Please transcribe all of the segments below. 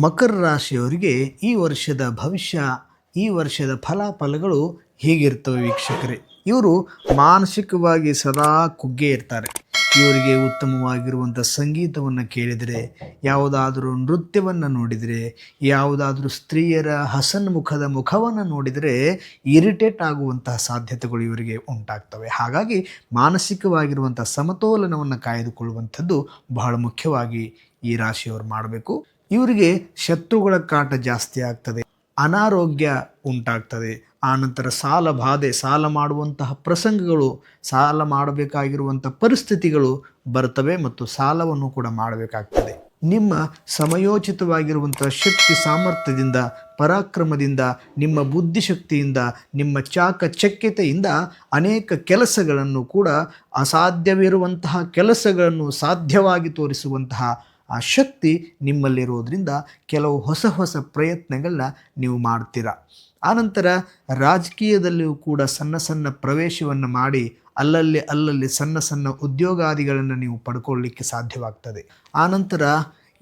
ಮಕರ ರಾಶಿಯವರಿಗೆ ಈ ವರ್ಷದ ಭವಿಷ್ಯ, ಈ ವರ್ಷದ ಫಲಾಫಲಗಳು ಹೀಗಿರ್ತವೆ ವೀಕ್ಷಕರೇ? ಇವರು ಮಾನಸಿಕವಾಗಿ ಸದಾ ಕುಗ್ಗೇ ಇರ್ತಾರೆ. ಇವರಿಗೆ ಉತ್ತಮವಾಗಿರುವಂಥ ಸಂಗೀತವನ್ನು ಕೇಳಿದರೆ, ಯಾವುದಾದರೂ ನೃತ್ಯವನ್ನು ನೋಡಿದರೆ, ಯಾವುದಾದ್ರೂ ಸ್ತ್ರೀಯರ ಹಸನ್ಮುಖದ ಮುಖವನ್ನು ನೋಡಿದರೆ ಇರಿಟೇಟ್ ಆಗುವಂತಹ ಸಾಧ್ಯತೆಗಳು ಇವರಿಗೆ ಉಂಟಾಗ್ತವೆ. ಹಾಗಾಗಿ ಮಾನಸಿಕವಾಗಿರುವಂಥ ಸಮತೋಲನವನ್ನು ಕಾಯ್ದುಕೊಳ್ಳುವಂಥದ್ದು ಬಹಳ ಮುಖ್ಯವಾಗಿ ಈ ರಾಶಿಯವರು ಮಾಡಬೇಕು. ಇವರಿಗೆ ಶತ್ರುಗಳ ಕಾಟ ಜಾಸ್ತಿ ಆಗ್ತದೆ, ಅನಾರೋಗ್ಯ ಉಂಟಾಗ್ತದೆ. ಆನಂತರ ಸಾಲ ಬಾಧೆ, ಸಾಲ ಮಾಡುವಂತಹ ಪ್ರಸಂಗಗಳು, ಸಾಲ ಮಾಡಬೇಕಾಗಿರುವಂಥ ಪರಿಸ್ಥಿತಿಗಳು ಬರ್ತವೆ ಮತ್ತು ಸಾಲವನ್ನು ಕೂಡ ಮಾಡಬೇಕಾಗ್ತದೆ. ನಿಮ್ಮ ಸಮಯೋಚಿತವಾಗಿರುವಂಥ ಶಕ್ತಿ ಸಾಮರ್ಥ್ಯದಿಂದ, ಪರಾಕ್ರಮದಿಂದ, ನಿಮ್ಮ ಬುದ್ಧಿಶಕ್ತಿಯಿಂದ, ನಿಮ್ಮ ಚಾಕಚಕ್ಯತೆಯಿಂದ ಅನೇಕ ಕೆಲಸಗಳನ್ನು ಕೂಡ ಅಸಾಧ್ಯವಿರುವಂತಹ ಕೆಲಸಗಳನ್ನು ಸಾಧ್ಯವಾಗಿ ತೋರಿಸುವಂತಹ ಆ ಶಕ್ತಿ ನಿಮ್ಮಲ್ಲಿರೋದ್ರಿಂದ ಕೆಲವು ಹೊಸ ಹೊಸ ಪ್ರಯತ್ನಗಳನ್ನ ನೀವು ಮಾಡ್ತೀರಾ. ಆನಂತರ ರಾಜಕೀಯದಲ್ಲಿಯೂ ಕೂಡ ಸಣ್ಣ ಸಣ್ಣ ಪ್ರವೇಶವನ್ನು ಮಾಡಿ ಅಲ್ಲಲ್ಲಿ ಅಲ್ಲಲ್ಲಿ ಸಣ್ಣ ಸಣ್ಣ ಉದ್ಯೋಗಾದಿಗಳನ್ನು ನೀವು ಪಡ್ಕೊಳ್ಳಿಕ್ಕೆ ಸಾಧ್ಯವಾಗ್ತದೆ. ಆನಂತರ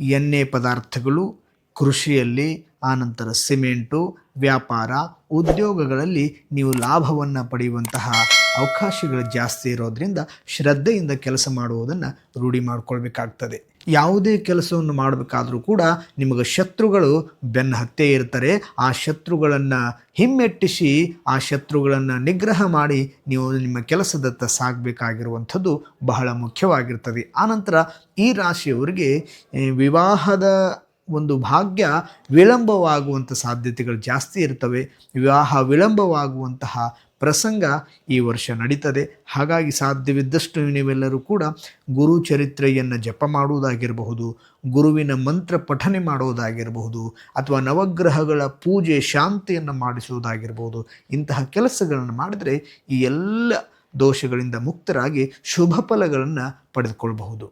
ಎಣ್ಣೆ ಪದಾರ್ಥಗಳು, ಕೃಷಿಯಲ್ಲಿ ಆನಂತರ ಸಿಮೆಂಟು, ವ್ಯಾಪಾರ, ಉದ್ಯೋಗಗಳಲ್ಲಿ ನೀವು ಲಾಭವನ್ನು ಪಡೆಯುವಂತಹ ಅವಕಾಶಗಳು ಜಾಸ್ತಿ ಇರೋದರಿಂದ ಶ್ರದ್ಧೆಯಿಂದ ಕೆಲಸ ಮಾಡುವುದನ್ನು ರೂಢಿ ಮಾಡಿಕೊಳ್ಬೇಕಾಗ್ತದೆ. ಯಾವುದೇ ಕೆಲಸವನ್ನು ಮಾಡಬೇಕಾದರೂ ಕೂಡ ನಿಮಗೆ ಶತ್ರುಗಳು ಬೆನ್ನು ಹತ್ತೇ ಇರ್ತಾರೆ. ಆ ಶತ್ರುಗಳನ್ನು ಹಿಮ್ಮೆಟ್ಟಿಸಿ, ಆ ಶತ್ರುಗಳನ್ನು ನಿಗ್ರಹ ಮಾಡಿ ನೀವು ನಿಮ್ಮ ಕೆಲಸದತ್ತ ಸಾಗಬೇಕಾಗಿರುವಂಥದ್ದು ಬಹಳ ಮುಖ್ಯವಾಗಿರ್ತದೆ. ಆನಂತರ ಈ ರಾಶಿಯವರಿಗೆ ವಿವಾಹದ ಒಂದು ಭಾಗ್ಯ ವಿಳಂಬವಾಗುವಂಥ ಸಾಧ್ಯತೆಗಳು ಜಾಸ್ತಿ ಇರ್ತವೆ. ವಿವಾಹ ವಿಳಂಬವಾಗುವಂತಹ ಪ್ರಸಂಗ ಈ ವರ್ಷ ನಡೀತದೆ. ಹಾಗಾಗಿ ಸಾಧ್ಯವಿದ್ದಷ್ಟು ನೀವೆಲ್ಲರೂ ಕೂಡ ಗುರು ಚರಿತ್ರೆಯನ್ನು ಜಪ ಮಾಡುವುದಾಗಿರಬಹುದು, ಗುರುವಿನ ಮಂತ್ರ ಪಠನೆ ಮಾಡುವುದಾಗಿರಬಹುದು, ಅಥವಾ ನವಗ್ರಹಗಳ ಪೂಜೆ ಶಾಂತಿಯನ್ನು ಮಾಡಿಸುವುದಾಗಿರಬಹುದು, ಇಂತಹ ಕೆಲಸಗಳನ್ನು ಮಾಡಿದರೆ ಈ ಎಲ್ಲ ದೋಷಗಳಿಂದ ಮುಕ್ತರಾಗಿ ಶುಭ ಫಲಗಳನ್ನು ಪಡೆದುಕೊಳ್ಳಬಹುದು